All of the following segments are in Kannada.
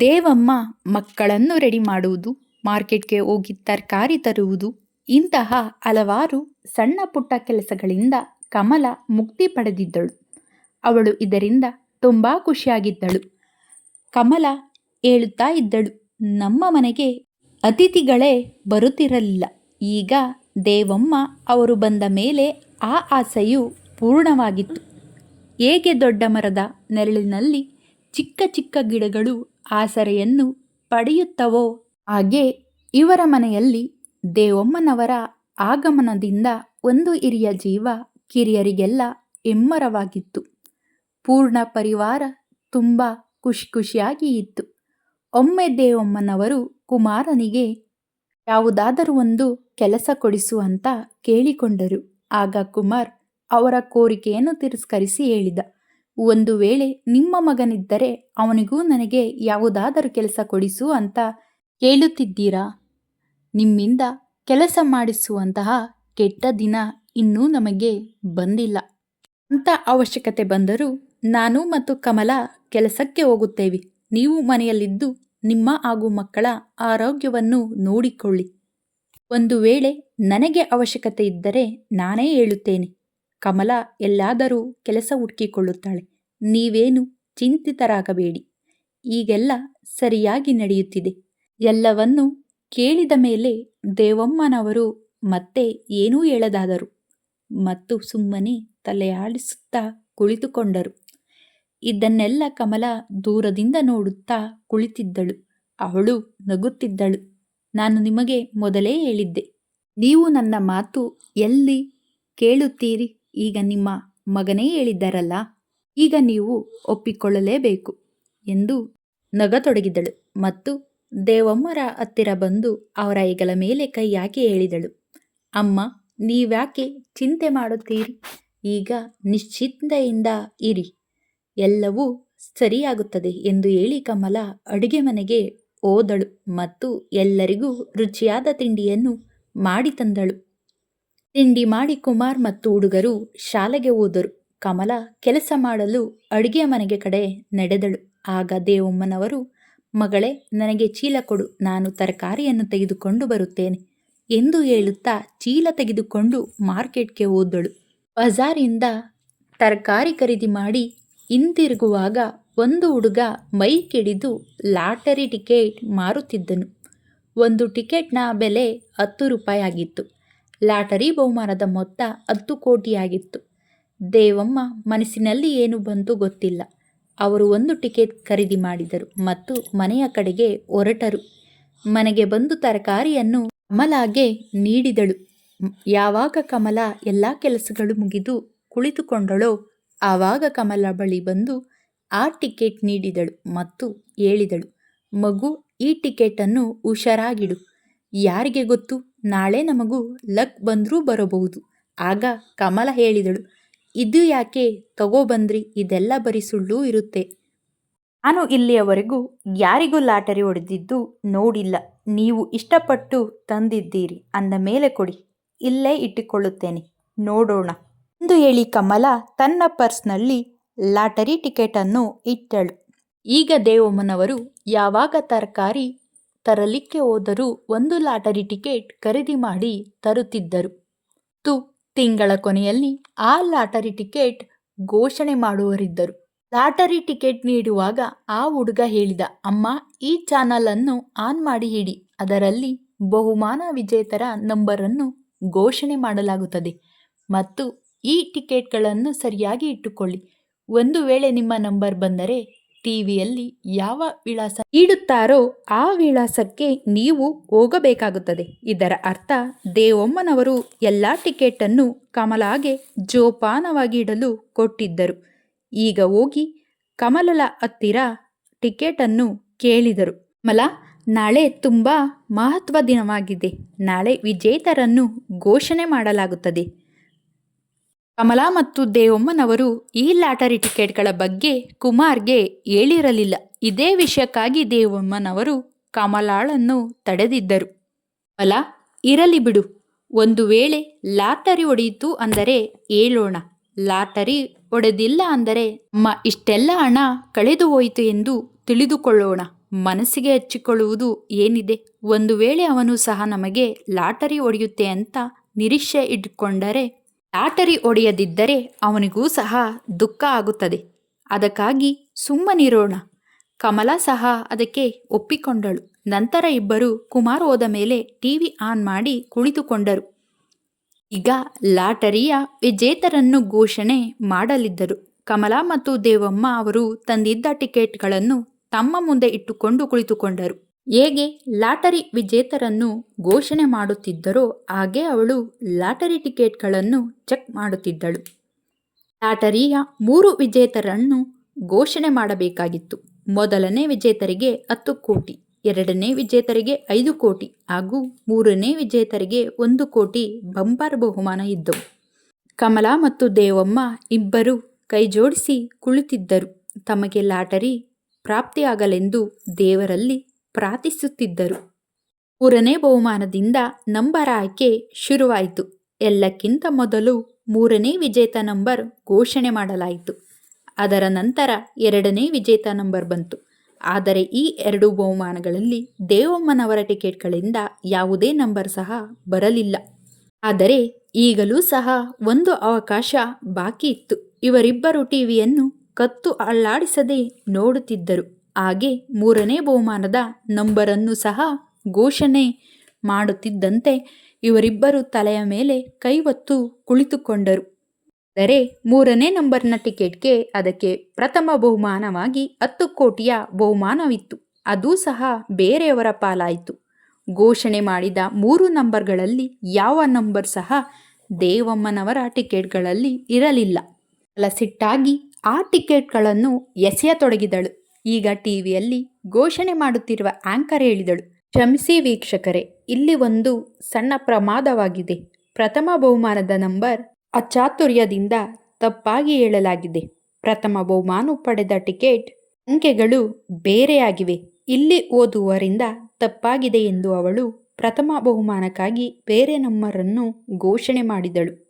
ದೇವಮ್ಮ ಮಕ್ಕಳನ್ನು ರೆಡಿ ಮಾಡುವುದು, ಮಾರ್ಕೆಟ್ಗೆ ಹೋಗಿ ತರಕಾರಿ ತರುವುದು, ಇಂತಹ ಹಲವಾರು ಸಣ್ಣ ಪುಟ್ಟ ಕೆಲಸಗಳಿಂದ ಕಮಲ ಮುಕ್ತಿ ಪಡೆದಿದ್ದಳು. ಅವಳು ಇದರಿಂದ ತುಂಬ ಖುಷಿಯಾಗಿದ್ದಳು. ಕಮಲ ಹೇಳುತ್ತಾ ಇದ್ದಳು, ನಮ್ಮ ಮನೆಗೆ ಅತಿಥಿಗಳೇ ಬರುತ್ತಿರಲಿಲ್ಲ. ಈಗ ದೇವಮ್ಮ ಅವರು ಬಂದ ಮೇಲೆ ಆ ಆಸೆಯು ಪೂರ್ಣವಾಗಿತ್ತು. ಹೇಗೆ ದೊಡ್ಡ ಮರದ ನೆರಳಿನಲ್ಲಿ ಚಿಕ್ಕ ಚಿಕ್ಕ ಗಿಡಗಳು ಆಸರೆಯನ್ನು ಪಡೆಯುತ್ತವೋ? ಹಾಗೆ ಇವರ ಮನೆಯಲ್ಲಿ ದೇವಮ್ಮನವರ ಆಗಮನದಿಂದ ಒಂದು ಹಿರಿಯ ಜೀವ ಕಿರಿಯರಿಗೆಲ್ಲ ಹೆಮ್ಮರವಾಗಿತ್ತು. ಪೂರ್ಣ ಪರಿವಾರ ತುಂಬ ಖುಷಿ ಖುಷಿಯಾಗಿ ಇತ್ತು. ಒಮ್ಮೆ ದೇವಮ್ಮನವರು ಕುಮಾರನಿಗೆ, ಯಾವುದಾದರೂ ಒಂದು ಕೆಲಸ ಕೊಡಿಸು ಅಂತ ಕೇಳಿಕೊಂಡರು. ಆಗ ಕುಮಾರ್ ಅವರ ಕೋರಿಕೆಯನ್ನು ತಿರಸ್ಕರಿಸಿ ಹೇಳಿದ. ಒಂದು ವೇಳೆ ನಿಮ್ಮ ಮಗನಿದ್ದರೆ ಅವನಿಗೂ ನನಗೆ ಯಾವುದಾದರೂ ಕೆಲಸ ಕೊಡಿಸು ಅಂತ ಕೇಳುತ್ತಿದ್ದೀರಾ? ನಿಮ್ಮಿಂದ ಕೆಲಸ ಮಾಡಿಸುವಂತಹ ಕೆಟ್ಟ ದಿನ ಇನ್ನೂ ನಮಗೆ ಬಂದಿಲ್ಲ. ಅಂತ ಅವಶ್ಯಕತೆ ಬಂದರೂ ನಾನು ಮತ್ತು ಕಮಲ ಕೆಲಸಕ್ಕೆ ಹೋಗುತ್ತೇವೆ. ನೀವು ಮನೆಯಲ್ಲಿದ್ದು ನಿಮ್ಮ ಹಾಗೂ ಮಕ್ಕಳ ಆರೋಗ್ಯವನ್ನು ನೋಡಿಕೊಳ್ಳಿ. ಒಂದು ವೇಳೆ ನನಗೆ ಅವಶ್ಯಕತೆ ಇದ್ದರೆ ನಾನೇ ಹೇಳುತ್ತೇನೆ. ಕಮಲ ಎಲ್ಲಾದರೂ ಕೆಲಸ ಹುಡುಕಿಕೊಳ್ಳುತ್ತಾಳೆ. ನೀವೇನು ಚಿಂತಿತರಾಗಬೇಡಿ. ಈಗೆಲ್ಲ ಸರಿಯಾಗಿ ನಡೆಯುತ್ತಿದೆ. ಎಲ್ಲವನ್ನೂ ಕೇಳಿದ ಮೇಲೆ ದೇವಮ್ಮನವರು ಮತ್ತೆ ಏನೂ ಹೇಳದಾದರು. ಮತ್ತು ಸುಮ್ಮನೆ ತಲೆಯಾಡಿಸುತ್ತಾ ಕುಳಿತುಕೊಂಡರು. ಇದನ್ನೆಲ್ಲ ಕಮಲ ದೂರದಿಂದ ನೋಡುತ್ತಾ ಕುಳಿತಿದ್ದಳು. ಅವಳು ನಗುತ್ತಿದ್ದಳು. ನಾನು ನಿಮಗೆ ಮೊದಲೇ ಹೇಳಿದ್ದೆ. ನೀವು ನನ್ನ ಮಾತು ಎಲ್ಲಿ ಕೇಳುತ್ತೀರಿ? ಈಗ ನಿಮ್ಮ ಮಗನೇ ಹೇಳಿದ್ದಾರಲ್ಲ, ಈಗ ನೀವು ಒಪ್ಪಿಕೊಳ್ಳಲೇಬೇಕು ಎಂದು ನಗತೊಡಗಿದಳು ಮತ್ತು ದೇವಮ್ಮರ ಹತ್ತಿರ ಬಂದು ಅವರ ಹೆಗಲ ಮೇಲೆ ಕೈ ಹಾಕಿ ಹೇಳಿದಳು, ಅಮ್ಮ, ನೀವ್ಯಾಕೆ ಚಿಂತೆ ಮಾಡುತ್ತೀರಿ? ಈಗ ನಿಶ್ಚಿಂತೆಯಿಂದ ಇರಿ, ಎಲ್ಲವೂ ಸರಿಯಾಗುತ್ತದೆ ಎಂದು ಹೇಳಿ ಕಮಲ ಅಡುಗೆ ಮನೆಗೆ ಹೋದಳು ಮತ್ತು ಎಲ್ಲರಿಗೂ ರುಚಿಯಾದ ತಿಂಡಿಯನ್ನು ಮಾಡಿ ತಂದಳು. ತಿಂಡಿ ಮಾಡಿ ಕುಮಾರ್ ಮತ್ತು ಹುಡುಗರು ಶಾಲೆಗೆ ಹೋದರು. ಕಮಲ ಕೆಲಸ ಮಾಡಲು ಅಡುಗೆ ಮನೆಗೆ ಕಡೆ ನಡೆದಳು. ಆಗ ದೇವಮ್ಮನವರು, ಮಗಳೇ, ನನಗೆ ಚೀಲ ಕೊಡು, ನಾನು ತರಕಾರಿಯನ್ನು ತೆಗೆದುಕೊಂಡು ಬರುತ್ತೇನೆ ಎಂದು ಹೇಳುತ್ತಾ ಚೀಲ ತೆಗೆದುಕೊಂಡು ಮಾರ್ಕೆಟ್ಗೆ ಹೋದಳು. ಬಜಾರಿಂದ ತರಕಾರಿ ಖರೀದಿ ಮಾಡಿ ಹಿಂತಿರುಗುವಾಗ ಒಂದು ಹುಡುಗ ಮೈ ಕೆಡಿದು ಲಾಟರಿ ಟಿಕೆಟ್ ಮಾರುತ್ತಿದ್ದನು. ಒಂದು ಟಿಕೆಟ್ನ ಬೆಲೆ ಹತ್ತು ರೂಪಾಯಿ ಆಗಿತ್ತು ಲಾಟರಿ ಬಹುಮಾನದ ಮೊತ್ತ ಹತ್ತು ಕೋಟಿಯಾಗಿತ್ತು. ದೇವಮ್ಮ ಮನಸ್ಸಿನಲ್ಲಿ ಏನು ಬಂತು ಗೊತ್ತಿಲ್ಲ. ಅವರು ಒಂದು ಟಿಕೆಟ್ ಖರೀದಿ ಮಾಡಿದರು ಮತ್ತು ಮನೆಯ ಕಡೆಗೆ ಹೊರಟರು. ಮನೆಗೆ ಬಂದು ತರಕಾರಿಯನ್ನು ಕಮಲಾಗೆ ನೀಡಿದಳು. ಯಾವಾಗ ಕಮಲ ಎಲ್ಲ ಕೆಲಸಗಳು ಮುಗಿದು ಕುಳಿತುಕೊಂಡಳೋ ಆವಾಗ ಕಮಲ ಬಳಿ ಬಂದು ಆ ಟಿಕೆಟ್ ನೀಡಿದಳು ಮತ್ತು ಹೇಳಿದಳು, ಮಗು, ಈ ಟಿಕೆಟನ್ನು ಹುಷಾರಾಗಿಡು. ಯಾರಿಗೆ ಗೊತ್ತು? ನಾಳೆ ನಮಗೂ ಲಕ್ ಬಂದರೂ ಬರಬಹುದು. ಆಗ ಕಮಲ ಹೇಳಿದಳು, ಇದು ಯಾಕೆ? ತಗೋಬಂದ್ರಿ ಇದೆಲ್ಲ ಬರೀ ಸುಳ್ಳು ಇರುತ್ತೆ. ನಾನು ಇಲ್ಲಿಯವರೆಗೂ ಯಾರಿಗೂ ಲಾಟರಿ ಹೊಡೆದಿದ್ದು ನೋಡಿಲ್ಲ. ನೀವು ಇಷ್ಟಪಟ್ಟು ತಂದಿದ್ದೀರಿ, ಅಂದ ಮೇಲೆ ಕೊಡಿ, ಇಲ್ಲೇ ಇಟ್ಟುಕೊಳ್ಳುತ್ತೇನೆ, ನೋಡೋಣ. ಎಂದು ಹೇಳಿ ಕಮಲ ತನ್ನ ಪರ್ಸ್ನಲ್ಲಿ ಲಾಟರಿ ಟಿಕೆಟನ್ನು ಇಟ್ಟಳು. ಈಗ ದೇವಮ್ಮನವರು ಯಾವಾಗ ತರಕಾರಿ ತರಲಿಕ್ಕೆ ಹೋದರೂ ಒಂದು ಲಾಟರಿ ಟಿಕೆಟ್ ಖರೀದಿ ಮಾಡಿ ತರುತ್ತಿದ್ದರು. ತು ತಿಂಗಳ ಕೊನೆಯಲ್ಲಿ ಆ ಲಾಟರಿ ಟಿಕೆಟ್ ಘೋಷಣೆ ಮಾಡುವರಿದ್ದರು ಲಾಟರಿ ಟಿಕೆಟ್ ನೀಡುವಾಗ ಆ ಹುಡುಗ ಹೇಳಿದ, ಅಮ್ಮ, ಈ ಚಾನಲನ್ನು ಆನ್ ಮಾಡಿ ಹಿಡಿ ಅದರಲ್ಲಿ ಬಹುಮಾನ ವಿಜೇತರ ನಂಬರನ್ನು ಘೋಷಣೆ ಮಾಡಲಾಗುತ್ತದೆ. ಮತ್ತು ಈ ಟಿಕೆಟ್ಗಳನ್ನು ಸರಿಯಾಗಿ ಇಟ್ಟುಕೊಳ್ಳಿ. ಒಂದು ವೇಳೆ ನಿಮ್ಮ ನಂಬರ್ ಬಂದರೆ ಟಿವಿಯಲ್ಲಿ ಯಾವ ವಿಳಾಸ ನೀಡುತ್ತಾರೋ ಆ ವಿಳಾಸಕ್ಕೆ ನೀವು ಹೋಗಬೇಕಾಗುತ್ತದೆ. ಇದರ ಅರ್ಥ, ದೇವಮ್ಮನವರು ಎಲ್ಲ ಟಿಕೆಟನ್ನು ಕಮಲಾಗೆ ಜೋಪಾನವಾಗಿ ಇಡಲು ಕೊಟ್ಟಿದ್ದರು. ಈಗ ಹೋಗಿ ಕಮಲಲ ಹತ್ತಿರ ಟಿಕೆಟನ್ನು ಕೇಳಿದರು. ಕಮಲ, ನಾಳೆ ತುಂಬ ಮಹತ್ವ ದಿನವಾಗಿದೆ. ನಾಳೆ ವಿಜೇತರನ್ನು ಘೋಷಣೆ ಮಾಡಲಾಗುತ್ತದೆ. ಕಮಲಾ ಮತ್ತು ದೇವಮ್ಮನವರು ಈ ಲಾಟರಿ ಟಿಕೆಟ್ಗಳ ಬಗ್ಗೆ ಕುಮಾರ್ಗೆ ಹೇಳಿರಲಿಲ್ಲ. ಇದೇ ವಿಷಯಕ್ಕಾಗಿ ದೇವಮ್ಮನವರು ಕಮಲಾಳನ್ನು ತಡೆದಿದ್ದರು. ಕಮಲ, ಇರಲಿ ಬಿಡು. ಒಂದು ವೇಳೆ ಲಾಟರಿ ಹೊಡೆಯಿತು ಅಂದರೆ ಹೇಳೋಣ. ಲಾಟರಿ ಒಡೆದಿಲ್ಲ ಅಂದರೆ ಅಮ್ಮ, ಇಷ್ಟೆಲ್ಲ ಹಣ ಕಳೆದು ಹೋಯಿತು ಎಂದು ತಿಳಿದುಕೊಳ್ಳೋಣ. ಮನಸ್ಸಿಗೆ ಹಚ್ಚಿಕೊಳ್ಳುವುದು ಏನಿದೆ? ಒಂದು ವೇಳೆ ಅವನು ಸಹ ನಮಗೆ ಲಾಟರಿ ಹೊಡೆಯುತ್ತೆ ಅಂತ ನಿರೀಕ್ಷೆ ಇಟ್ಕೊಂಡರೆ ಲಾಟರಿ ಒಡೆಯದಿದ್ದರೆ ಅವನಿಗೂ ಸಹ ದುಃಖ ಆಗುತ್ತದೆ. ಅದಕ್ಕಾಗಿ ಸುಮ್ಮನಿರೋಣ. ಕಮಲ ಸಹ ಅದಕ್ಕೆ ಒಪ್ಪಿಕೊಂಡಳು. ನಂತರ ಇಬ್ಬರು ಕುಮಾರ್ ಹೋದ ಮೇಲೆ ಟಿವಿ ಆನ್ ಮಾಡಿ ಕುಳಿತುಕೊಂಡರು. ಈಗ ಲಾಟರಿಯ ವಿಜೇತರನ್ನು ಘೋಷಣೆ ಮಾಡಲಿದ್ದರು. ಕಮಲಾ ಮತ್ತು ದೇವಮ್ಮ ಅವರು ತಂದಿದ್ದ ಟಿಕೆಟ್ಗಳನ್ನು ತಮ್ಮ ಮುಂದೆ ಇಟ್ಟುಕೊಂಡು ಕುಳಿತುಕೊಂಡರು. ಹೇಗೆ ಲಾಟರಿ ವಿಜೇತರನ್ನು ಘೋಷಣೆ ಮಾಡುತ್ತಿದ್ದರೋ ಹಾಗೆ ಅವಳು ಲಾಟರಿ ಟಿಕೆಟ್ಗಳನ್ನು ಚೆಕ್ ಮಾಡುತ್ತಿದ್ದಳು. ಲಾಟರಿಯ ಮೂರು ವಿಜೇತರನ್ನು ಘೋಷಣೆ ಮಾಡಬೇಕಾಗಿತ್ತು. ಮೊದಲನೇ ವಿಜೇತರಿಗೆ ಹತ್ತು ಕೋಟಿ, ಎರಡನೇ ವಿಜೇತರಿಗೆ ಐದು ಕೋಟಿ ಹಾಗೂ ಮೂರನೇ ವಿಜೇತರಿಗೆ ಒಂದು ಕೋಟಿ ಬಂಪರ್ ಬಹುಮಾನ ಇದ್ದವು. ಕಮಲಾ ಮತ್ತು ದೇವಮ್ಮ ಇಬ್ಬರು ಕೈಜೋಡಿಸಿ ಕುಳಿತಿದ್ದರು. ತಮಗೆ ಲಾಟರಿ ಪ್ರಾಪ್ತಿಯಾಗಲೆಂದು ದೇವರಲ್ಲಿ ಪ್ರಾರ್ಥಿಸುತ್ತಿದ್ದರು. ಮೂರನೇ ಬಹುಮಾನದಿಂದ ನಂಬರ್ ಆಯ್ಕೆ ಶುರುವಾಯಿತು. ಎಲ್ಲಕ್ಕಿಂತ ಮೊದಲು ಮೂರನೇ ವಿಜೇತ ನಂಬರ್ ಘೋಷಣೆ ಮಾಡಲಾಯಿತು. ಅದರ ನಂತರ ಎರಡನೇ ವಿಜೇತ ನಂಬರ್ ಬಂತು. ಆದರೆ ಈ ಎರಡು ಬಹುಮಾನಗಳಲ್ಲಿ ದೇವಮ್ಮನವರ ಟಿಕೆಟ್ಗಳಿಂದ ಯಾವುದೇ ನಂಬರ್ ಸಹ ಬರಲಿಲ್ಲ. ಆದರೆ ಈಗಲೂ ಸಹ ಒಂದು ಅವಕಾಶ ಬಾಕಿ ಇತ್ತು. ಇವರಿಬ್ಬರು ಟಿವಿಯನ್ನು ಕತ್ತು ಅಲ್ಲಾಡಿಸದೆ ನೋಡುತ್ತಿದ್ದರು. ಹಾಗೆ ಮೂರನೇ ಬಹುಮಾನದ ನಂಬರನ್ನು ಸಹ ಘೋಷಣೆ ಮಾಡುತ್ತಿದ್ದಂತೆ ಇವರಿಬ್ಬರು ತಲೆಯ ಮೇಲೆ ಕೈವತ್ತು ಕುಳಿತುಕೊಂಡರು. ಆದರೆ ಮೂರನೇ ನಂಬರ್ನ ಟಿಕೆಟ್ಗೆ ಅದಕ್ಕೆ ಪ್ರಥಮ ಬಹುಮಾನವಾಗಿ ಹತ್ತು ಕೋಟಿಯ ಬಹುಮಾನವಿತ್ತು. ಅದೂ ಸಹ ಬೇರೆಯವರ ಪಾಲಾಯಿತು. ಘೋಷಣೆ ಮಾಡಿದ ಮೂರು ನಂಬರ್ಗಳಲ್ಲಿ ಯಾವ ನಂಬರ್ ಸಹ ದೇವಮ್ಮನವರ ಟಿಕೆಟ್ಗಳಲ್ಲಿ ಇರಲಿಲ್ಲ. ಲಸಿಟ್ಟಾಗಿ ಆ ಟಿಕೆಟ್ಗಳನ್ನು ಎಸೆಯತೊಡಗಿದಳು. ಈಗ ಟಿವಿಯಲ್ಲಿ ಘೋಷಣೆ ಮಾಡುತ್ತಿರುವ ಆಂಕರ್ ಹೇಳಿದಳು, ಕ್ಷಮಿಸಿ ವೀಕ್ಷಕರೇ, ಇಲ್ಲಿ ಒಂದು ಸಣ್ಣ ಪ್ರಮಾದವಾಗಿದೆ. ಪ್ರಥಮ ಬಹುಮಾನದ ನಂಬರ್ ಅಚಾತುರ್ಯದಿಂದ ತಪ್ಪಾಗಿ ಹೇಳಲಾಗಿದೆ. ಪ್ರಥಮ ಬಹುಮಾನ ಪಡೆದ ಟಿಕೆಟ್ ಅಂಕೆಗಳು ಬೇರೆಯಾಗಿವೆ. ಇಲ್ಲಿ ಓದುವರಿಂದ ತಪ್ಪಾಗಿದೆ ಎಂದು ಅವಳು ಪ್ರಥಮ ಬಹುಮಾನಕ್ಕಾಗಿ ಬೇರೆ ನಂಬರನ್ನು ಘೋಷಣೆ ಮಾಡಿದಳು.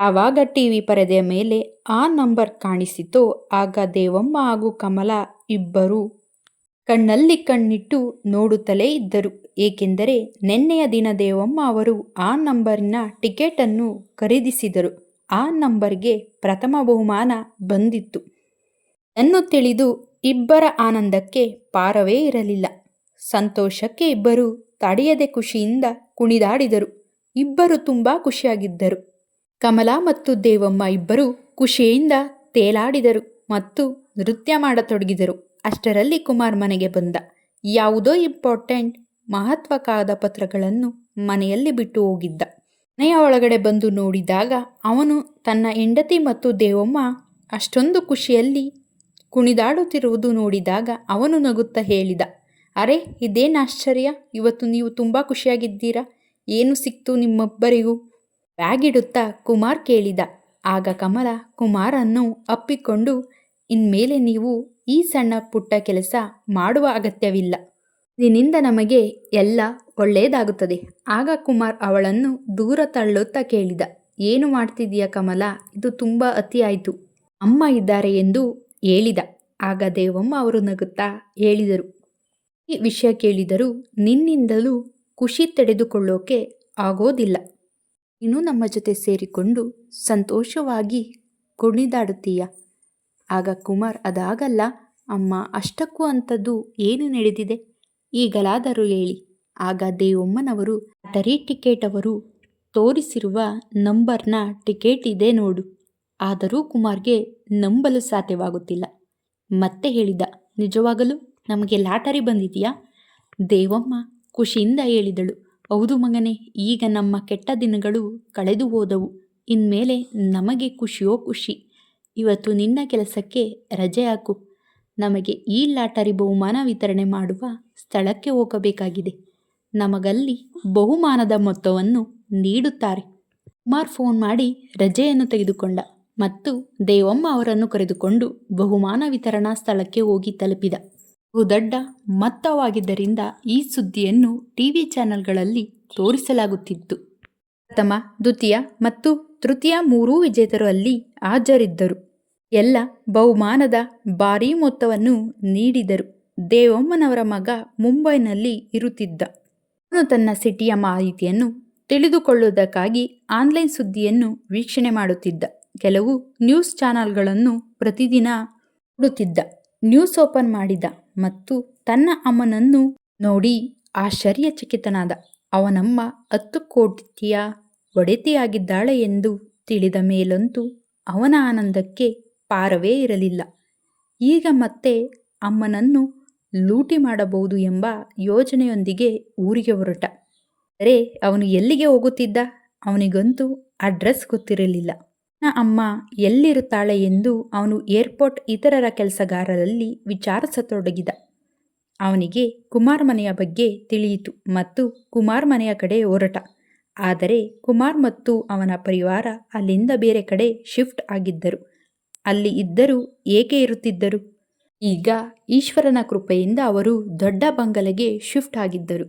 ಆವಾಗ ಟಿ ವಿ ಪರದೆಯ ಮೇಲೆ ಆ ನಂಬರ್ ಕಾಣಿಸಿತೋ ಆಗ ದೇವಮ್ಮ ಹಾಗೂ ಕಮಲ ಇಬ್ಬರು ಕಣ್ಣಲ್ಲಿ ಕಣ್ಣಿಟ್ಟು ನೋಡುತ್ತಲೇ ಇದ್ದರು. ಏಕೆಂದರೆ ನಿನ್ನೆಯ ದಿನ ದೇವಮ್ಮ ಅವರು ಆ ನಂಬರಿನ ಟಿಕೆಟನ್ನು ಖರೀದಿಸಿದರು. ಆ ನಂಬರ್ಗೆ ಪ್ರಥಮ ಬಹುಮಾನ ಬಂದಿತ್ತು. ಅನ್ನು ತಿಳಿದು ಇಬ್ಬರ ಆನಂದಕ್ಕೆ ಪಾರವೇ ಇರಲಿಲ್ಲ. ಸಂತೋಷಕ್ಕೆ ಇಬ್ಬರು ತಡೆಯದೆ ಖುಷಿಯಿಂದ ಕುಣಿದಾಡಿದರು. ಇಬ್ಬರು ತುಂಬ ಖುಷಿಯಾಗಿದ್ದರು. ಕಮಲ ಮತ್ತು ದೇವಮ್ಮ ಇಬ್ಬರು ಖುಷಿಯಿಂದ ತೇಲಾಡಿದರು ಮತ್ತು ನೃತ್ಯ ಮಾಡತೊಡಗಿದರು. ಅಷ್ಟರಲ್ಲಿ ಕುಮಾರ್ ಮನೆಗೆ ಬಂದ. ಯಾವುದೋ ಇಂಪಾರ್ಟೆಂಟ್ ಮಹತ್ವಕಾದ ಪತ್ರಗಳನ್ನು ಮನೆಯಲ್ಲಿ ಬಿಟ್ಟು ಹೋಗಿದ್ದ. ಮನೆಯ ಒಳಗಡೆ ಬಂದು ನೋಡಿದಾಗ ಅವನು ತನ್ನ ಹೆಂಡತಿ ಮತ್ತು ದೇವಮ್ಮ ಅಷ್ಟೊಂದು ಖುಷಿಯಲ್ಲಿ ಕುಣಿದಾಡುತ್ತಿರುವುದು ನೋಡಿದಾಗ ಅವನು ನಗುತ್ತಾ ಹೇಳಿದ, ಅರೆ, ಇದೇನು ಆಶ್ಚರ್ಯ? ಇವತ್ತು ನೀವು ತುಂಬ ಖುಷಿಯಾಗಿದ್ದೀರಾ? ಏನು ಸಿಕ್ತು ನಿಮ್ಮೊಬ್ಬರಿಗೂ? ಬ್ಯಾಗಿಡುತ್ತಾ ಕುಮಾರ್ ಕೇಳಿದ. ಆಗ ಕಮಲ ಕುಮಾರನ್ನು ಅಪ್ಪಿಕೊಂಡು, ಇನ್ಮೇಲೆ ನೀವು ಈ ಸಣ್ಣ ಪುಟ್ಟ ಕೆಲಸ ಮಾಡುವ ಅಗತ್ಯವಿಲ್ಲ. ನಿನ್ನಿಂದ ನಮಗೆ ಎಲ್ಲ ಒಳ್ಳೆಯದಾಗುತ್ತದೆ. ಆಗ ಕುಮಾರ್ ಅವಳನ್ನು ದೂರ ತಳ್ಳುತ್ತಾ ಕೇಳಿದ. ಏನು ಮಾಡ್ತಿದೀಯ ಕಮಲ? ಇದು ತುಂಬ ಅತಿಯಾಯಿತು. ಅಮ್ಮ ಇದ್ದಾರೆ ಎಂದು ಹೇಳಿದ. ಆಗ ದೇವಮ್ಮ ಅವರು ನಗುತ್ತಾ ಹೇಳಿದರು. ಈ ವಿಷಯ ಕೇಳಿದರೂ ನಿನ್ನಿಂದಲೂ ಖುಷಿ ತಡೆದುಕೊಳ್ಳೋಕೆ ಆಗೋದಿಲ್ಲ. ನೀನು ನಮ್ಮ ಜೊತೆ ಸೇರಿಕೊಂಡು ಸಂತೋಷವಾಗಿ ಕುಣಿದಾಡುತ್ತೀಯ. ಆಗ ಕುಮಾರ್ ಅದಾಗಲ್ಲ, ಅಮ್ಮ ಅಷ್ಟಕ್ಕೂ ಅಂಥದ್ದು ಏನು ನಡೆದಿದೆ? ಈಗಲಾದರೂ ಹೇಳಿ. ಆಗ ದೇವಮ್ಮನವರು ಲಾಟರಿ ಟಿಕೆಟ್ ಅವರು ತೋರಿಸಿರುವ ನಂಬರ್ನ ಟಿಕೆಟ್ ಇದೆ ನೋಡು. ಆದರೂ ಕುಮಾರ್ಗೆ ನಂಬಲು ಸಾಧ್ಯವಾಗುತ್ತಿಲ್ಲ. ಮತ್ತೆ ಹೇಳಿದ, ನಿಜವಾಗಲೂ ನಮಗೆ ಲಾಟರಿ ಬಂದಿದೆಯಾ? ದೇವಮ್ಮ ಖುಷಿಯಿಂದ ಹೇಳಿದಳು. ಹೌದು ಮಗನೇ, ಈಗ ನಮ್ಮ ಕೆಟ್ಟ ದಿನಗಳು ಕಳೆದು ಹೋದವು. ಇನ್ಮೇಲೆ ನಮಗೆ ಖುಷಿಯೋ ಖುಷಿ. ಇವತ್ತು ನಿನ್ನ ಕೆಲಸಕ್ಕೆ ರಜೆ ಹಾಕು. ನಮಗೆ ಈ ಲಾಟರಿ ಬಹುಮಾನ ವಿತರಣೆ ಮಾಡುವ ಸ್ಥಳಕ್ಕೆ ಹೋಗಬೇಕಾಗಿದೆ. ನಮಗಲ್ಲಿ ಬಹುಮಾನದ ಮೊತ್ತವನ್ನು ನೀಡುತ್ತಾರೆ. ಕುಮಾರ್ ಫೋನ್ ಮಾಡಿ ರಜೆಯನ್ನು ತೆಗೆದುಕೊಂಡ ಮತ್ತು ದೇವಮ್ಮ ಅವರನ್ನು ಕರೆದುಕೊಂಡು ಬಹುಮಾನ ವಿತರಣಾ ಸ್ಥಳಕ್ಕೆ ಹೋಗಿ ತಲುಪಿದ. ಬಹುದೊಡ್ಡ ಮೊತ್ತವಾಗಿದ್ದರಿಂದ ಈ ಸುದ್ದಿಯನ್ನು ಟಿವಿ ಚಾನೆಲ್ಗಳಲ್ಲಿ ತೋರಿಸಲಾಗುತ್ತಿತ್ತು. ಪ್ರಥಮ, ದ್ವಿತೀಯ ಮತ್ತು ತೃತೀಯ ಮೂರೂ ವಿಜೇತರು ಅಲ್ಲಿ ಹಾಜರಿದ್ದರು. ಎಲ್ಲ ಬಹುಮಾನದ ಭಾರೀ ಮೊತ್ತವನ್ನು ನೀಡಿದರು. ದೇವಮ್ಮನವರ ಮಗ ಮುಂಬೈನಲ್ಲಿ ಇರುತ್ತಿದ್ದ. ಅವನು ತನ್ನ ಸಿಟಿಯ ಮಾಹಿತಿಯನ್ನು ತಿಳಿದುಕೊಳ್ಳುವುದಕ್ಕಾಗಿ ಆನ್ಲೈನ್ ಸುದ್ದಿಯನ್ನು ವೀಕ್ಷಣೆ ಮಾಡುತ್ತಿದ್ದ. ಕೆಲವು ನ್ಯೂಸ್ ಚಾನಲ್ಗಳನ್ನು ಪ್ರತಿದಿನ ನೋಡುತ್ತಿದ್ದ. ನ್ಯೂಸ್ ಓಪನ್ ಮಾಡಿದ. ಮತ್ತು ತನ್ನ ಅಮ್ಮನನ್ನು ನೋಡಿ ಆಶ್ಚರ್ಯಚಕಿತನಾದ. ಅವನಮ್ಮ, ಹತ್ತು ಕೋಟಿಯ ಒಡೆತಿಯಾಗಿದ್ದಾಳೆ ಎಂದು ತಿಳಿದ ಮೇಲಂತೂ ಅವನ ಆನಂದಕ್ಕೆ ಪಾರವೇ ಇರಲಿಲ್ಲ. ಈಗ ಮತ್ತೆ ಅಮ್ಮನನ್ನು ಲೂಟಿ ಮಾಡಬಹುದು ಎಂಬ ಯೋಜನೆಯೊಂದಿಗೆ ಊರಿಗೆ ಹೊರಟ. ಅರೆ ಅವನು ಎಲ್ಲಿಗೆ ಹೋಗುತ್ತಿದ್ದ? ಅವನಿಗಂತೂ ಅಡ್ರೆಸ್ ಗೊತ್ತಿರಲಿಲ್ಲ. ಅಮ್ಮ ಎಲ್ಲಿರುತ್ತಾಳೆ ಎಂದು ಅವನು ಏರ್ಪೋರ್ಟ್ ಇತರರ ಕೆಲಸಗಾರರಲ್ಲಿ ವಿಚಾರಿಸತೊಡಗಿದ. ಅವನಿಗೆ ಕುಮಾರ್ ಮನೆಯ ಬಗ್ಗೆ ತಿಳಿಯಿತು ಮತ್ತು ಕುಮಾರ್ ಮನೆಯ ಕಡೆ ಹೊರಟ. ಆದರೆ ಕುಮಾರ್ ಮತ್ತು ಅವನ ಪರಿವಾರ ಅಲ್ಲಿಂದ ಬೇರೆ ಕಡೆ ಶಿಫ್ಟ್ ಆಗಿದ್ದರು. ಅಲ್ಲಿ ಇದ್ದರೂ ಏಕೆ ಇರುತ್ತಿದ್ದರು? ಈಗ ಈಶ್ವರನ ಕೃಪೆಯಿಂದ ಅವರು ದೊಡ್ಡ ಬಂಗಲೆಗೆ ಶಿಫ್ಟ್ ಆಗಿದ್ದರು.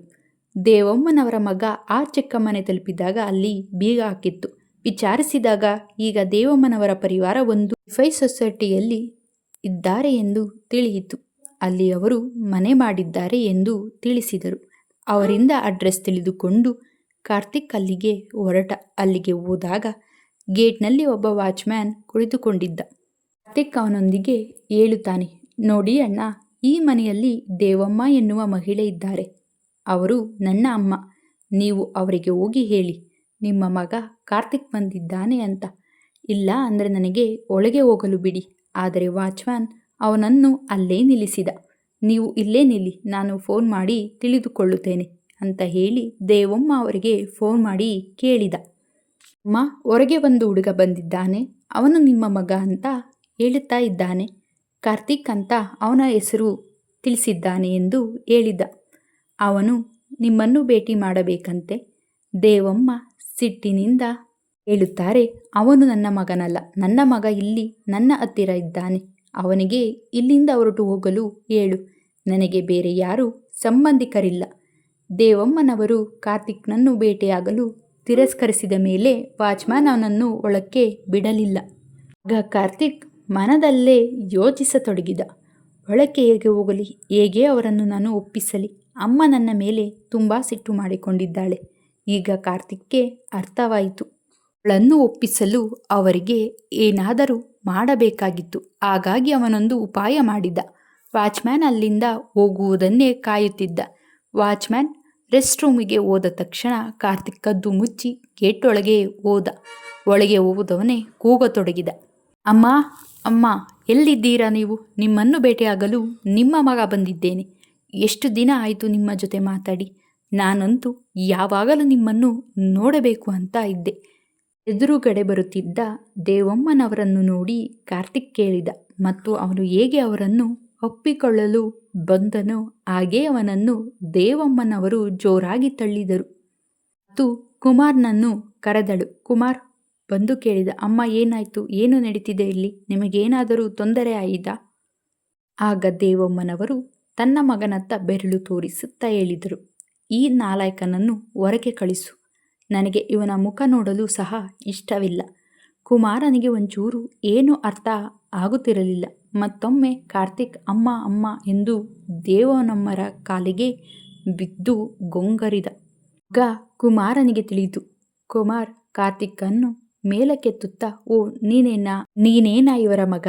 ದೇವಮ್ಮನವರ ಮಗ ಆ ಚಿಕ್ಕ ಮನೆ ತಲುಪಿದಾಗ ಅಲ್ಲಿ ಬೀಗ ಹಾಕಿತ್ತು. ವಿಚಾರಿಸಿದಾಗ, ಈಗ ದೇವಮ್ಮನವರ ಪರಿವಾರ ಒಂದು ಫೈ ಸೊಸೈಟಿಯಲ್ಲಿ ಇದ್ದಾರೆ ಎಂದು ತಿಳಿಯಿತು. ಅಲ್ಲಿ ಅವರು ಮನೆ ಮಾಡಿದ್ದಾರೆ ಎಂದು ತಿಳಿಸಿದರು. ಅವರಿಂದ ಅಡ್ರೆಸ್ ತಿಳಿದುಕೊಂಡು ಕಾರ್ತಿಕ್ ಅಲ್ಲಿಗೆ ಹೊರಟ. ಅಲ್ಲಿಗೆ ಹೋದಾಗ ಗೇಟ್ನಲ್ಲಿ ಒಬ್ಬ ವಾಚ್ಮ್ಯಾನ್ ಕುಳಿತುಕೊಂಡಿದ್ದ. ಕಾರ್ತಿಕ್ ಅವನೊಂದಿಗೆ ಹೇಳುತ್ತಾನೆ, ನೋಡಿ ಅಣ್ಣ, ಈ ಮನೆಯಲ್ಲಿ ದೇವಮ್ಮ ಎನ್ನುವ ಮಹಿಳೆ ಇದ್ದಾರೆ. ಅವರು ನನ್ನ ಅಮ್ಮ. ನೀವು ಅವರಿಗೆ ಹೋಗಿ ಹೇಳಿ. ನಿಮ್ಮ ಮಗ ಕಾರ್ತಿಕ್ ಬಂದಿದ್ದಾನೆ ಅಂತ. ಇಲ್ಲ ಅಂದರೆ ನನಗೆ ಒಳಗೆ ಹೋಗಲು ಬಿಡಿ. ಆದರೆ ವಾಚ್ಮ್ಯಾನ್ ಅವನನ್ನು ಅಲ್ಲೇ ನಿಲ್ಲಿಸಿದ. ನೀವು ಇಲ್ಲೇ ನಿಲ್ಲಿ, ನಾನು ಫೋನ್ ಮಾಡಿ ತಿಳಿದುಕೊಳ್ಳುತ್ತೇನೆ ಅಂತ ಹೇಳಿ ದೇವಮ್ಮ ಅವರಿಗೆ ಫೋನ್ ಮಾಡಿ ಕೇಳಿದ. ಅಮ್ಮ, ಹೊರಗೆ ಒಂದು ಹುಡುಗ ಬಂದಿದ್ದಾನೆ. ಅವನು ನಿಮ್ಮ ಮಗ ಅಂತ ಹೇಳುತ್ತಾ ಇದ್ದಾನೆ. ಕಾರ್ತಿಕ್ ಅಂತ ಅವನ ಹೆಸರು ತಿಳಿಸಿದ್ದಾನೆ ಎಂದು ಹೇಳಿದ. ಅವನು ನಿಮ್ಮನ್ನು ಭೇಟಿ ಮಾಡಬೇಕಂತೆ. ದೇವಮ್ಮ ಸಿಟ್ಟಿನಿಂದ ಹೇಳುತ್ತಾರೆ ಅವನು ನನ್ನ ಮಗನಲ್ಲ, ನನ್ನ ಮಗ ಇಲ್ಲಿ ನನ್ನ ಹತ್ತಿರ ಇದ್ದಾನೆ. ಅವನಿಗೆ ಇಲ್ಲಿಂದ ಹೊರಟು ಹೋಗಲು ಹೇಳು ನನಗೆ ಬೇರೆ ಯಾರೂ ಸಂಬಂಧಿಕರಿಲ್ಲ. ದೇವಮ್ಮನವರು ಕಾರ್ತಿಕ್ನನ್ನು ಭೇಟಿಯಾಗಲು ತಿರಸ್ಕರಿಸಿದ ಮೇಲೆ ವಾಚ್ಮ್ಯಾನ್ ಅವನನ್ನು ಒಳಕ್ಕೆ ಬಿಡಲಿಲ್ಲ. ಆಗ ಕಾರ್ತಿಕ್ ಮನದಲ್ಲೇ ಯೋಚಿಸತೊಡಗಿದ. ಒಳಕ್ಕೆ ಹೇಗೆ ಹೋಗಲಿ, ಹೇಗೆ ಅವರನ್ನು ನಾನು ಒಪ್ಪಿಸಲಿ, ಅಮ್ಮ ನನ್ನ ಮೇಲೆ ತುಂಬ ಸಿಟ್ಟು ಮಾಡಿಕೊಂಡಿದ್ದಾಳೆ. ಈಗ ಕಾರ್ತಿಕ್ಗೆ ಅರ್ಥವಾಯಿತು. ಅವಳನ್ನು ಒಪ್ಪಿಸಲು ಅವರಿಗೆ ಏನಾದರೂ ಮಾಡಬೇಕಾಗಿತ್ತು. ಹಾಗಾಗಿ ಅವನೊಂದು ಉಪಾಯ ಮಾಡಿದ್ದ ವಾಚ್ಮ್ಯಾನ್ ಅಲ್ಲಿಂದ ಹೋಗುವುದನ್ನೇ ಕಾಯುತ್ತಿದ್ದ. ವಾಚ್ಮ್ಯಾನ್ ರೆಸ್ಟ್ ರೂಮಿಗೆ ಹೋದ ತಕ್ಷಣ ಕಾರ್ತಿಕ್ ಕದ್ದು ಮುಚ್ಚಿ ಗೇಟ್ ಒಳಗೆ ಹೋದ. ಒಳಗೆ ಹೋಗುವುದವನೇ ಕೂಗತೊಡಗಿದ ಅಮ್ಮ ಅಮ್ಮ, ಎಲ್ಲಿದ್ದೀರಾ ನೀವು? ನಿಮ್ಮನ್ನು ಭೇಟಿಯಾಗಲು ನಿಮ್ಮ ಮಗ ಬಂದಿದ್ದೇನೆ. ಎಷ್ಟು ದಿನ ಆಯಿತು ನಿಮ್ಮ ಜೊತೆ ಮಾತಾಡಿ? ನಾನಂತೂ ಯಾವಾಗಲೂ ನಿಮ್ಮನ್ನು ನೋಡಬೇಕು ಅಂತ ಇದ್ದೆ. ಎದುರುಗಡೆ ಬರುತ್ತಿದ್ದ ದೇವಮ್ಮನವರನ್ನು ನೋಡಿ ಕಾರ್ತಿಕ್ ಕೇಳಿದ ಮತ್ತು ಅವನು ಹೇಗೆ ಅವರನ್ನು ಒಪ್ಪಿಕೊಳ್ಳಲು ಬಂದನೋ ಹಾಗೇ ಅವನನ್ನು ದೇವಮ್ಮನವರು ಜೋರಾಗಿ ತಳ್ಳಿದರು. ಮತ್ತು ಕುಮಾರ್ನನ್ನು ಕರೆದಳು, ಕುಮಾರ್, ಬಂದು ಕೇಳಿದ, ಅಮ್ಮ, ಏನಾಯಿತು? ಏನು ನಡೀತಿದೆ ಇಲ್ಲಿ? ನಿಮಗೇನಾದರೂ ತೊಂದರೆ ಆಯಿತಾ ಆಗ ದೇವಮ್ಮನವರು ತನ್ನ ಮಗನತ್ತ ಬೆರಳು ತೋರಿಸುತ್ತಾ ಹೇಳಿದರು. ಈ ನಾಲಾಯಕನನ್ನು ಹೊರಗೆ ಕಳಿಸು. ನನಗೆ ಇವನ ಮುಖ ನೋಡಲು ಸಹ ಇಷ್ಟವಿಲ್ಲ. ಕುಮಾರನಿಗೆ ಒಂಚೂರು ಏನೂ ಅರ್ಥ ಆಗುತ್ತಿರಲಿಲ್ಲ. ಮತ್ತೊಮ್ಮೆ ಕಾರ್ತಿಕ್, ಅಮ್ಮ ಅಮ್ಮ ಎಂದು ದೇವನಮ್ಮರ ಕಾಲಿಗೆ ಬಿದ್ದು ಗೊಂಗರಿದ. ಗ ಕುಮಾರನಿಗೆ ತಿಳಿಯಿತು, ಕುಮಾರ್ ಕಾರ್ತಿಕ್ಕನ್ನು ಮೇಲಕ್ಕೆತ್ತುತ್ತಾ, ಓ, ನೀನೇನಾ ನೀನೇನಾ ಇವರ ಮಗ?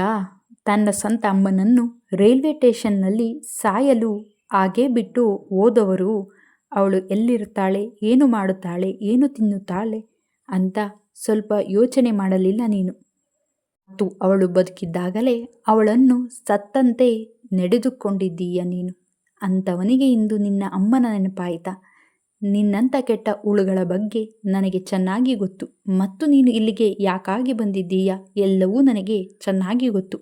ತನ್ನ ಸ್ವಂತ ಅಮ್ಮನನ್ನು ರೈಲ್ವೆ ಸ್ಟೇಷನ್ನಲ್ಲಿ ಸಾಯಲು ಹಾಗೇ ಬಿಟ್ಟು ಹೋದವರು ಅವಳು ಎಲ್ಲಿರುತ್ತಾಳೆ, ಏನು ಮಾಡುತ್ತಾಳೆ, ಏನು ತಿನ್ನುತ್ತಾಳೆ ಅಂತ ಸ್ವಲ್ಪ ಯೋಚನೆ ಮಾಡಲಿಲ್ಲ ನೀನು. ಮತ್ತು ಅವಳು ಬದುಕಿದ್ದಾಗಲೇ ಅವಳನ್ನು ಸತ್ತಂತೆ ನಡೆದುಕೊಂಡಿದ್ದೀಯ ನೀನು. ಅಂಥವನಿಗೆ ಇಂದು ನಿನ್ನ ಅಮ್ಮನ ನೆನಪಾಯಿತಾ. ನಿನ್ನಂಥ ಕೆಟ್ಟ ಉಳುಗಳ ಬಗ್ಗೆ ನನಗೆ ಚೆನ್ನಾಗಿ ಗೊತ್ತು. ಮತ್ತು ನೀನು ಇಲ್ಲಿಗೆ ಯಾಕಾಗಿ ಬಂದಿದ್ದೀಯಾ, ಎಲ್ಲವೂ ನನಗೆ ಚೆನ್ನಾಗಿ ಗೊತ್ತು.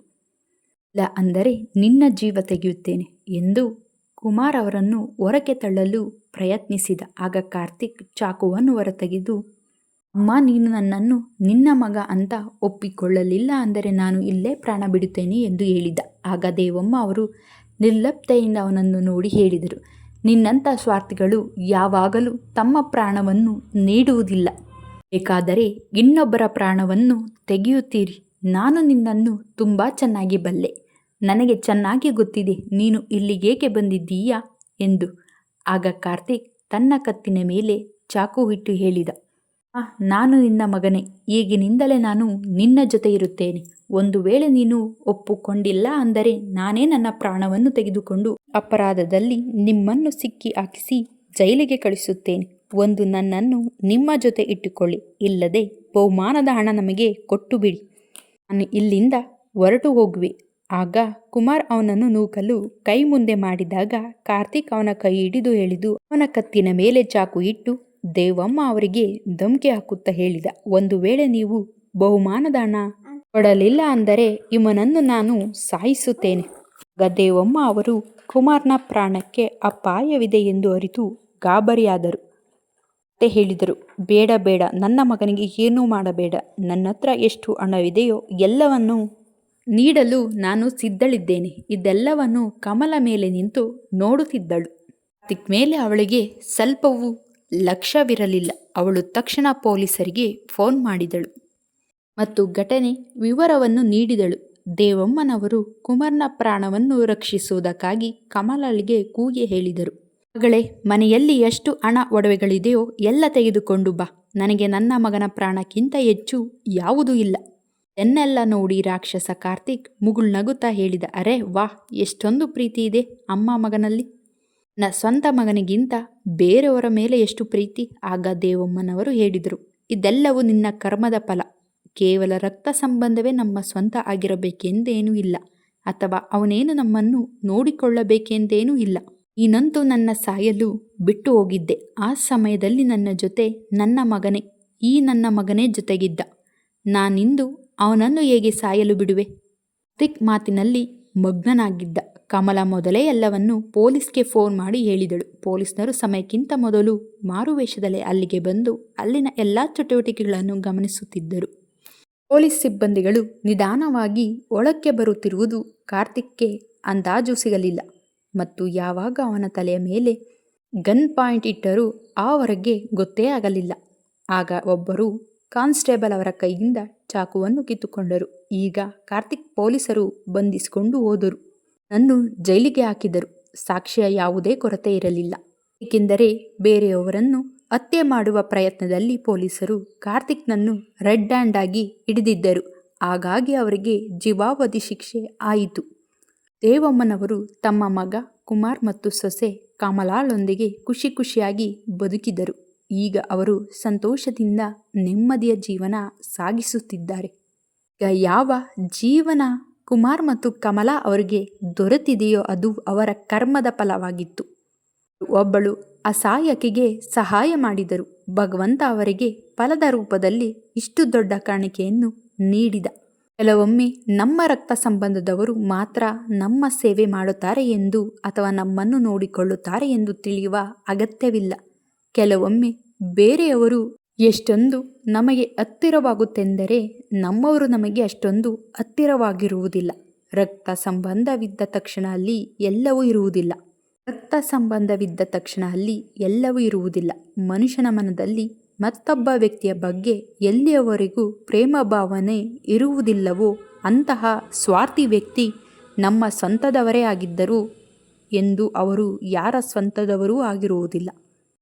ಇಲ್ಲ ಅಂದರೆ ನಿನ್ನ ಜೀವ ತೆಗೆಯುತ್ತೇನೆ ಎಂದು ಕುಮಾರ್ ಅವರನ್ನು ಹೊರಕ್ಕೆ ತಳ್ಳಲು ಪ್ರಯತ್ನಿಸಿದ. ಆಗ ಕಾರ್ತಿಕ್ ಚಾಕುವನ್ನು ಹೊರತೆಗೆದು, ಅಮ್ಮ, ನೀನು ನನ್ನನ್ನು ನಿನ್ನ ಮಗ ಅಂತ ಒಪ್ಪಿಕೊಳ್ಳಲಿಲ್ಲ ಅಂದರೆ ನಾನು ಇಲ್ಲೇ ಪ್ರಾಣ ಬಿಡುತ್ತೇನೆ ಎಂದು ಹೇಳಿದ. ಆಗ ದೇವಮ್ಮ ಅವರು ನಿರ್ಲಪ್ತೆಯಿಂದ ಅವನನ್ನು ನೋಡಿ ಹೇಳಿದರು, ನಿನ್ನಂಥ ಸ್ವಾರ್ಥಿಗಳು ಯಾವಾಗಲೂ ತಮ್ಮ ಪ್ರಾಣವನ್ನು ನೀಡುವುದಿಲ್ಲ. ಬೇಕಾದರೆ ಇನ್ನೊಬ್ಬರ ಪ್ರಾಣವನ್ನು ತೆಗೆಯುತ್ತೀರಿ. ನಾನು ನಿನ್ನನ್ನು ತುಂಬ ಚೆನ್ನಾಗಿ ಬಲ್ಲೆ. ನನಗೆ ಚೆನ್ನಾಗಿ ಗೊತ್ತಿದೆ. ನೀನು ಇಲ್ಲಿಗೇಕೆ ಬಂದಿದ್ದೀಯಾ? ಎಂದು ಆಗ ಕಾರ್ತಿಕ್ ತನ್ನ ಕತ್ತಿನ ಮೇಲೆ ಚಾಕು ಇಟ್ಟು ಹೇಳಿದ ಆ ನಾನು ನಿನ್ನ ಮಗನೇ, ಈಗಿನಿಂದಲೇ ನಾನು ನಿನ್ನ ಜೊತೆ ಇರುತ್ತೇನೆ. ಒಂದು ವೇಳೆ ನೀನು ಒಪ್ಪಿಕೊಂಡಿಲ್ಲ ಅಂದರೆ ನಾನೇ ನನ್ನ ಪ್ರಾಣವನ್ನು ತೆಗೆದುಕೊಂಡು ಅಪರಾಧದಲ್ಲಿ ನಿಮ್ಮನ್ನು ಸಿಕ್ಕಿ ಹಾಕಿಸಿ ಜೈಲಿಗೆ ಕಳಿಸುತ್ತೇನೆ. ಒಂದು ನನ್ನನ್ನು ನಿಮ್ಮ ಜೊತೆ ಇಟ್ಟುಕೊಳ್ಳಿ. ಇಲ್ಲದೆ ಬಹುಮಾನದ ಹಣ ನಮಗೆ ಕೊಟ್ಟು ಬಿಡಿ. ನಾನು ಇಲ್ಲಿಂದ ಹೊರಟು ಹೋಗುವೆ. ಆಗ ಕುಮಾರ್ ಅವನನ್ನು ನೂಕಲು ಕೈ ಮುಂದೆ ಮಾಡಿದಾಗ ಕಾರ್ತಿಕ್ ಅವನ ಕೈ ಹಿಡಿದು ಎಳೆದು ಅವನ ಕತ್ತಿನ ಮೇಲೆ ಚಾಕು ಇಟ್ಟು, ದೇವಮ್ಮ, ಅವರಿಗೆ ಧಮ್ಕಿ ಹಾಕುತ್ತಾ ಹೇಳಿದ. ಒಂದು ವೇಳೆ ನೀವು ಬಹುಮಾನದ ಹಣ ಕೊಡಲಿಲ್ಲ ಅಂದರೆ ಇವನನ್ನು ನಾನು ಸಾಯಿಸುತ್ತೇನೆ. ಆಗ ದೇವಮ್ಮ ಅವರು ಕುಮಾರ್ನ ಪ್ರಾಣಕ್ಕೆ ಅಪಾಯವಿದೆ ಎಂದು ಅರಿತು ಗಾಬರಿಯಾದರು. ಮತ್ತೆ ಹೇಳಿದರು, ಬೇಡ ಬೇಡ, ನನ್ನ ಮಗನಿಗೆ ಏನೂ ಮಾಡಬೇಡ. ನನ್ನ ಹತ್ರ ಎಷ್ಟು ಹಣವಿದೆಯೋ ಎಲ್ಲವನ್ನು ನೀಡಲು ನಾನು ಸಿದ್ಧಳಿದ್ದೇನೆ. ಇದೆಲ್ಲವನ್ನು ಕಮಲ ಮೇಲೆ ನಿಂತು ನೋಡುತ್ತಿದ್ದಳು. ಕಾರ್ತಿಕ್ ಮೇಲೆ ಅವಳಿಗೆ ಸ್ವಲ್ಪವೂ ಲಕ್ಷ್ಯವಿರಲಿಲ್ಲ. ಅವಳು ತಕ್ಷಣ ಪೊಲೀಸರಿಗೆ ಫೋನ್ ಮಾಡಿದಳು ಮತ್ತು ಘಟನೆ ವಿವರವನ್ನು ನೀಡಿದಳು. ದೇವಮ್ಮನವರು ಕುಮಾರ್ನ ಪ್ರಾಣವನ್ನು ರಕ್ಷಿಸುವುದಕ್ಕಾಗಿ ಕಮಲಳಿಗೆ ಕೂಗಿ ಹೇಳಿದರು. ಮಗಳೇ, ಮನೆಯಲ್ಲಿ ಎಷ್ಟು ಹಣ ಒಡವೆಗಳಿದೆಯೋ ಎಲ್ಲ ತೆಗೆದುಕೊಂಡು ಬಾ. ನನಗೆ ನನ್ನ ಮಗನ ಪ್ರಾಣಕ್ಕಿಂತ ಹೆಚ್ಚು ಯಾವುದೂ ಇಲ್ಲ. ಎನ್ನೆಲ್ಲ ನೋಡಿ ರಾಕ್ಷಸ ಕಾರ್ತಿಕ್ ಮುಗುಳ್ನಗುತ್ತಾ ಹೇಳಿದ, ಅರೆ ವಾಹ್, ಎಷ್ಟೊಂದು ಪ್ರೀತಿ ಇದೆ ಅಮ್ಮ ಮಗನಲ್ಲಿ. ನ ಸ್ವಂತ ಮಗನಿಗಿಂತ ಬೇರೆಯವರ ಮೇಲೆ ಎಷ್ಟು ಪ್ರೀತಿ, ಆಗ ದೇವಮ್ಮನವರು ಹೇಳಿದರು. ಇದೆಲ್ಲವೂ ನಿನ್ನ ಕರ್ಮದ ಫಲ. ಕೇವಲ ರಕ್ತ ಸಂಬಂಧವೇ ನಮ್ಮ ಸ್ವಂತ ಆಗಿರಬೇಕೆಂದೇನೂ ಇಲ್ಲ. ಅಥವಾ ಅವನೇನು ನಮ್ಮನ್ನು ನೋಡಿಕೊಳ್ಳಬೇಕೆಂದೇನೂ ಇಲ್ಲ. ನೀನಂತೂ ನನ್ನ ಸಾಯಲು ಬಿಟ್ಟು ಹೋಗಿದ್ದೆ. ಆ ಸಮಯದಲ್ಲಿ ನನ್ನ ಜೊತೆ ನನ್ನ ಮಗನೇ, ಈ ನನ್ನ ಮಗನೇ ಜೊತೆಗಿದ್ದ. ನಾನಿಂದು ಅವನನ್ನು ಹೇಗೆ ಸಾಯಲು ಬಿಡುವೆ? ತಿಕ್ ಮಾತಿನಲ್ಲಿ ಮಗ್ನನಾಗಿದ್ದ ಕಮಲ ಮೊದಲೇ ಎಲ್ಲವನ್ನು ಪೊಲೀಸ್ಗೆ ಫೋನ್ ಮಾಡಿ ಹೇಳಿದಳು. ಪೊಲೀಸ್ನರು ಸಮಯಕ್ಕಿಂತ ಮೊದಲು ಮಾರುವೇಷದಲ್ಲೇ ಅಲ್ಲಿಗೆ ಬಂದು ಅಲ್ಲಿನ ಎಲ್ಲ ಚಟುವಟಿಕೆಗಳನ್ನು ಗಮನಿಸುತ್ತಿದ್ದರು. ಪೊಲೀಸ್ ಸಿಬ್ಬಂದಿಗಳು ನಿಧಾನವಾಗಿ ಒಳಕ್ಕೆ ಬರುತ್ತಿರುವುದು ಕಾರ್ತಿಕ್ಗೆ ಅಂದಾಜು ಸಿಗಲಿಲ್ಲ ಮತ್ತು ಯಾವಾಗ ಅವನ ತಲೆಯ ಮೇಲೆ ಗನ್ ಪಾಯಿಂಟ್ ಇಟ್ಟರೂ ಆವರೆಗೆ ಗೊತ್ತೇ ಆಗಲಿಲ್ಲ. ಆಗ ಒಬ್ಬರು ಕಾನ್ಸ್ಟೇಬಲ್ ಅವರ ಕೈಯಿಂದ ಚಾಕುವನ್ನು ಕಿತ್ತುಕೊಂಡರು. ಈಗ ಕಾರ್ತಿಕ್ ಪೊಲೀಸರು ಬಂಧಿಸಿಕೊಂಡು ಹೋದರು. ನನ್ನು ಜೈಲಿಗೆ ಹಾಕಿದರು. ಸಾಕ್ಷಿಯ ಯಾವುದೇ ಕೊರತೆ ಇರಲಿಲ್ಲ. ಏಕೆಂದರೆ ಬೇರೆಯವರನ್ನು ಹತ್ಯೆ ಮಾಡುವ ಪ್ರಯತ್ನದಲ್ಲಿ ಪೊಲೀಸರು ಕಾರ್ತಿಕ್ನನ್ನು ರೆಡ್ ಹ್ಯಾಂಡ್ ಆಗಿ ಹಿಡಿದಿದ್ದರು. ಹಾಗಾಗಿ ಅವರಿಗೆ ಜೀವಾವಧಿ ಶಿಕ್ಷೆ ಆಯಿತು. ದೇವಮ್ಮನವರು ತಮ್ಮ ಮಗ ಕುಮಾರ್ ಮತ್ತು ಸೊಸೆ ಕಮಲಾಳೊಂದಿಗೆ ಖುಷಿ ಖುಷಿಯಾಗಿ ಬದುಕಿದರು. ಈಗ ಅವರು ಸಂತೋಷದಿಂದ ನೆಮ್ಮದಿಯ ಜೀವನ ಸಾಗಿಸುತ್ತಿದ್ದಾರೆ. ಈಗ ಯಾವ ಜೀವನ ಕುಮಾರ್ ಮತ್ತು ಕಮಲಾ ಅವರಿಗೆ ದೊರೆತಿದೆಯೋ ಅದು ಅವರ ಕರ್ಮದ ಫಲವಾಗಿತ್ತು. ಒಬ್ಬಳು ಅಸಹಾಯಕಿಗೆ ಸಹಾಯ ಮಾಡಿದರು. ಭಗವಂತ ಅವರಿಗೆ ಫಲದ ರೂಪದಲ್ಲಿ ಇಷ್ಟು ದೊಡ್ಡ ಕಾಣಿಕೆಯನ್ನು ನೀಡಿದ. ಕೆಲವೊಮ್ಮೆ ನಮ್ಮ ರಕ್ತ ಸಂಬಂಧದವರು ಮಾತ್ರ ನಮ್ಮ ಸೇವೆ ಮಾಡುತ್ತಾರೆ ಎಂದು ಅಥವಾ ನಮ್ಮನ್ನು ನೋಡಿಕೊಳ್ಳುತ್ತಾರೆ ಎಂದು ತಿಳಿಯುವ ಅಗತ್ಯವಿಲ್ಲ. ಕೆಲವೊಮ್ಮೆ ಬೇರೆಯವರು ಎಷ್ಟೊಂದು ನಮಗೆ ಹತ್ತಿರವಾಗುತ್ತೆಂದರೆ ನಮ್ಮವರು ನಮಗೆ ಅಷ್ಟೊಂದು ಹತ್ತಿರವಾಗಿರುವುದಿಲ್ಲ. ರಕ್ತ ಸಂಬಂಧವಿದ್ದ ತಕ್ಷಣ ಅಲ್ಲಿ ಎಲ್ಲವೂ ಇರುವುದಿಲ್ಲ. ರಕ್ತ ಸಂಬಂಧವಿದ್ದ ತಕ್ಷಣ ಅಲ್ಲಿ ಎಲ್ಲವೂ ಇರುವುದಿಲ್ಲ. ಮನುಷ್ಯನ ಮನದಲ್ಲಿ ಮತ್ತೊಬ್ಬ ವ್ಯಕ್ತಿಯ ಬಗ್ಗೆ ಎಲ್ಲಿಯವರೆಗೂ ಪ್ರೇಮ ಭಾವನೆ ಇರುವುದಿಲ್ಲವೋ ಅಂತಹ ಸ್ವಾರ್ಥಿ ವ್ಯಕ್ತಿ ನಮ್ಮ ಸ್ವಂತದವರೇ ಆಗಿದ್ದರು ಎಂದು ಅವರು ಯಾರ ಸ್ವಂತದವರೂ ಆಗಿರುವುದಿಲ್ಲ.